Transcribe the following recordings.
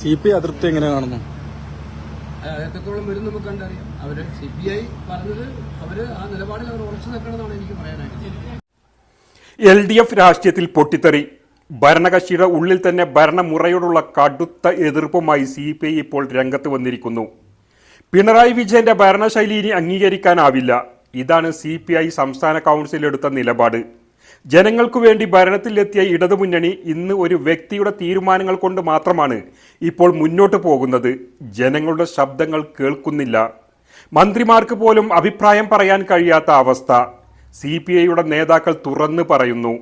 C P അതൃപ്തി എങ്ങനെ കാണുന്നു? എത്രത്തോളം വരും നമുക്ക് കണ്ടറിയാം. അവർ സി പി ഐ പറഞ്ഞത് അവർ ആ നിലപാടിൽ അവർ ഉറച്ചു നിൽക്കണമെന്നാണ് എനിക്ക് പറയാനായിട്ട് എൽ ഡി എഫ് രാഷ്ട്രീയത്തിൽ പൊട്ടിത്തെറി. ഭരണകക്ഷിയുടെ ഉള്ളിൽ തന്നെ ഭരണമുറയോടുള്ള കടുത്ത എതിർപ്പുമായി സി പി ഐ ഇപ്പോൾ രംഗത്ത് വന്നിരിക്കുന്നു. പിണറായി വിജയന്റെ ഭരണശൈലി ഇനി അംഗീകരിക്കാനാവില്ല. ഇതാണ് സി പി ഐ സംസ്ഥാന കൗൺസിൽ എടുത്ത നിലപാട്. ജനങ്ങൾക്കു വേണ്ടി ഭരണത്തിലെത്തിയ ഇടതുമുന്നണി ഇന്ന് ഒരു വ്യക്തിയുടെ തീരുമാനങ്ങൾ കൊണ്ട് മാത്രമാണ് ഇപ്പോൾ മുന്നോട്ട് പോകുന്നത്. ജനങ്ങളുടെ ശബ്ദങ്ങൾ കേൾക്കുന്നില്ല. മന്ത്രിമാർക്ക് പോലും അഭിപ്രായം പറയാൻ കഴിയാത്ത അവസ്ഥ. സി പി ഐയുടെ നേതാക്കൾ തുറന്നു പറയുന്നു.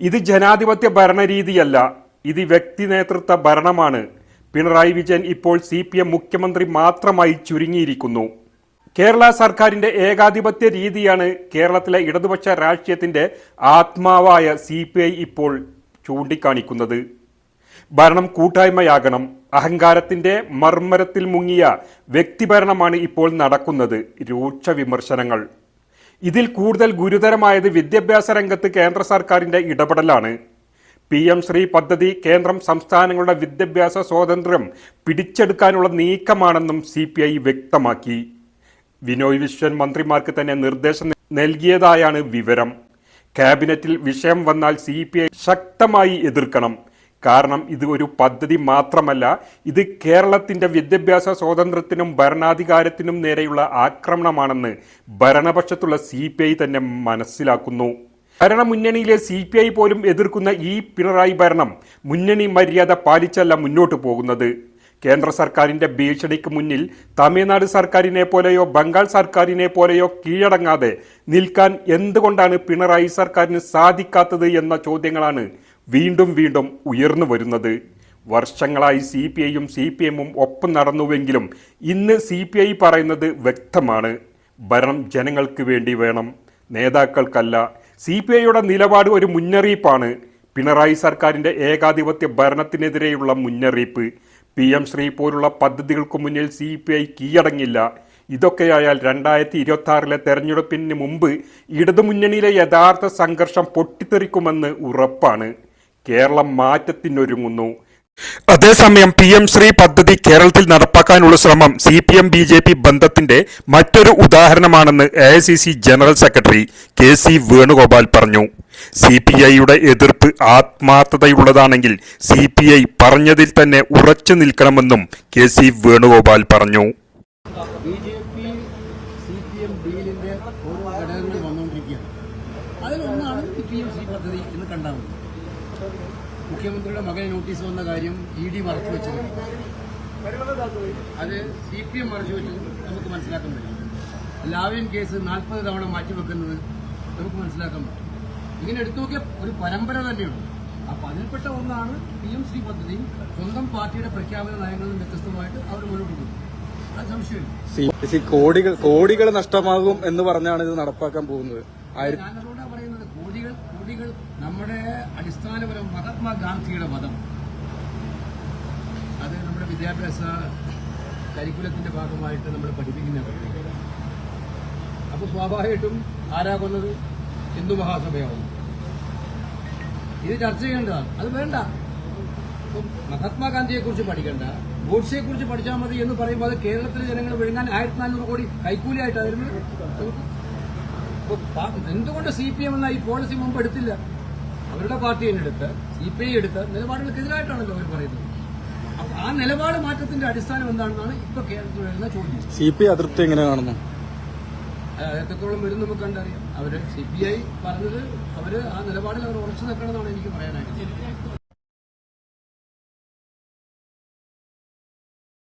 ഇത് ജനാധിപത്യ ഭരണരീതിയല്ല. ഇത് വ്യക്തി നേതൃത്വ ഭരണമാണ്. പിണറായി വിജയൻ ഇപ്പോൾ സി മുഖ്യമന്ത്രി മാത്രമായി ചുരുങ്ങിയിരിക്കുന്നു. കേരള സർക്കാരിന്റെ ഏകാധിപത്യ രീതിയാണ് കേരളത്തിലെ ഇടതുപക്ഷ രാഷ്ട്രീയത്തിന്റെ ആത്മാവായ സി ഇപ്പോൾ ചൂണ്ടിക്കാണിക്കുന്നത്. ഭരണം കൂട്ടായ്മയാകണം. അഹങ്കാരത്തിന്റെ മർമ്മരത്തിൽ മുങ്ങിയ വ്യക്തിഭരണമാണ് ഇപ്പോൾ നടക്കുന്നത്. രൂക്ഷ വിമർശനങ്ങൾ. ഇതിൽ കൂടുതൽ ഗുരുതരമായത് വിദ്യാഭ്യാസ രംഗത്ത് കേന്ദ്ര സർക്കാരിന്റെ ഇടപെടലാണ്. പി എം ശ്രീ പദ്ധതി കേന്ദ്രം സംസ്ഥാനങ്ങളുടെ വിദ്യാഭ്യാസ സ്വാതന്ത്ര്യം പിടിച്ചെടുക്കാനുള്ള നീക്കമാണെന്നും സി വ്യക്തമാക്കി. വിനോയ് വിശ്വൻ മന്ത്രിമാർക്ക് തന്നെ നിർദ്ദേശം നൽകിയതായാണ് വിവരം. ക്യാബിനറ്റിൽ വിഷയം വന്നാൽ സി ശക്തമായി എതിർക്കണം. കാരണം ഇത് ഒരു പദ്ധതി മാത്രമല്ല ഇത് കേരളത്തിന്റെ വിദ്യാഭ്യാസ സ്വാതന്ത്ര്യത്തിനും ഭരണാധികാരത്തിനും നേരെയുള്ള ആക്രമണമാണെന്ന് ഭരണപക്ഷത്തുള്ള സി തന്നെ മനസ്സിലാക്കുന്നു. ഭരണമുന്നണിയിലെ സി പി ഐ പോലും എതിർക്കുന്ന ഈ പിണറായി ഭരണം മുന്നണി മര്യാദ പാലിച്ചല്ല മുന്നോട്ട് പോകുന്നത്. കേന്ദ്ര സർക്കാരിന്റെ ഭീഷണിക്ക് മുന്നിൽ തമിഴ്നാട് സർക്കാരിനെ പോലെയോ ബംഗാൾ സർക്കാരിനെ പോലെയോ കീഴടങ്ങാതെ നിൽക്കാൻ എന്തുകൊണ്ടാണ് പിണറായി സർക്കാരിന് സാധിക്കാത്തത് എന്ന ചോദ്യങ്ങളാണ് വീണ്ടും വീണ്ടും ഉയർന്നു വരുന്നത്. വർഷങ്ങളായി സി പി ഐയും സി പി എമ്മും ഒപ്പം നടന്നുവെങ്കിലും ഇന്ന് സി പി ഐ പറയുന്നത് വ്യക്തമാണ്. ഭരണം ജനങ്ങൾക്ക് വേണ്ടി വേണം. നേതാക്കൾക്കല്ല. സി പി ഐയുടെ നിലപാട് ഒരു മുന്നറിയിപ്പാണ്. പിണറായി സർക്കാരിന്റെ ഏകാധിപത്യ ഭരണത്തിനെതിരെയുള്ള മുന്നറിയിപ്പ്. പി എം ശ്രീ പോലുള്ള പദ്ധതികൾക്ക് മുന്നിൽ സി പി ഐ കീഴടങ്ങില്ല. ഇതൊക്കെയായാൽ രണ്ടായിരത്തി ഇരുപത്തി ആറിലെ തെരഞ്ഞെടുപ്പിന് മുമ്പ് ഇടതുമുന്നണിയിലെ യഥാർത്ഥ സംഘർഷം പൊട്ടിത്തെറിക്കുമെന്ന് ഉറപ്പാണ്. കേരളം മാറ്റത്തിനൊരുങ്ങുന്നു. അതേസമയം പി എം ശ്രീ പദ്ധതി കേരളത്തിൽ നടപ്പാക്കാനുള്ള ശ്രമം C P M B J P ബന്ധത്തിന്റെ മറ്റൊരു ഉദാഹരണമാണെന്ന് A I C C general secretary K C Venugopal പറഞ്ഞു. സി പി ഐയുടെ എതിർപ്പ് ആത്മാർത്ഥതയുള്ളതാണെങ്കിൽ സി പി ഐ പറഞ്ഞതിൽ തന്നെ ഉറച്ചു നിൽക്കണമെന്നും കെ സി വേണുഗോപാൽ പറഞ്ഞു. അതിലൊന്നാണ് പി എം സി പദ്ധതി എന്ന് കണ്ടാൽ മുഖ്യമന്ത്രിയുടെ മകന് നോട്ടീസ് വന്ന കാര്യം ഇ ഡി മറച്ചു വെച്ചത് അത് സി പി എം മറച്ചു വെച്ചത് നമുക്ക് മനസ്സിലാക്കാൻ പറ്റും. ലാവിൻ കേസ് നാൽപ്പത് തവണ മാറ്റിവെക്കുന്നത് നമുക്ക് മനസ്സിലാക്കാൻ പറ്റും. ഇങ്ങനെ എടുത്തു നോക്കിയ ഒരു പരമ്പര തന്നെയുണ്ട്. അപ്പൊ അതിൽപ്പെട്ട ഒന്നാണ് പി എം സി പദ്ധതിയും സ്വന്തം പാർട്ടിയുടെ പ്രഖ്യാപിത നയങ്ങളിൽ വ്യത്യസ്തമായിട്ട് അവർ മുന്നോട്ട് പോകും കോടികൾ കോടികൾ നഷ്ടമാകും എന്ന് പറഞ്ഞാണ് ഇത് നടപ്പാക്കാൻ പോകുന്നത്. ആയിരത്തി ഞാൻ അതുകൊണ്ടാണ് പറയുന്നത് കോടികൾ കോടികൾ നമ്മുടെ അടിസ്ഥാനപരം മഹാത്മാഗാന്ധിയുടെ മതം അത് നമ്മുടെ വിദ്യാഭ്യാസ കരിക്കുലത്തിന്റെ ഭാഗമായിട്ട് നമ്മൾ പഠിപ്പിക്കുന്ന അപ്പൊ സ്വാഭാവികമായിട്ടും ആരാ കൊന്നത്? ഹിന്ദു മഹാസഭയാവുന്നു ഇത് ചർച്ച ചെയ്യേണ്ടതാണ് അത് വേണ്ട. ഇപ്പം മഹാത്മാഗാന്ധിയെ കുറിച്ച് പഠിക്കണ്ട. ഗോഡ്സെയെ കുറിച്ച് പഠിച്ചാൽ മതി എന്ന് പറയുമ്പോൾ അത് കേരളത്തിലെ ജനങ്ങൾ വിഴുങ്ങാൻ ആയിരത്തി നാനൂറ് കോടി കൈക്കൂലിയായിട്ടായിരുന്നു എന്തുകൊണ്ട് സി പി എം എന്ന ഈ പോളിസി മുമ്പ് എടുത്തില്ല? അവരുടെ പാർട്ടി തന്നെ എടുത്ത് സി പി ഐ എടുത്ത് നിലപാടുകൾക്കെതിരായിട്ടാണല്ലോ അവർ പറയുന്നത്. അപ്പൊ ആ നിലപാട് മാറ്റത്തിന്റെ അടിസ്ഥാനം എന്താണെന്നാണ് ഇപ്പൊ കേരളത്തിൽ വരുന്ന ചോദ്യം. സി പി ഐ അതൃപ്തി എങ്ങനെ കാണുന്നു? എത്രത്തോളം വരും നമുക്ക് കണ്ടറിയാം. അവർ സി പി ഐ പറഞ്ഞത് അവർ ആ നിലപാടിൽ അവർ ഉറച്ചു നിൽക്കണമെന്നാണ് എനിക്ക് പറയാനായിട്ട്.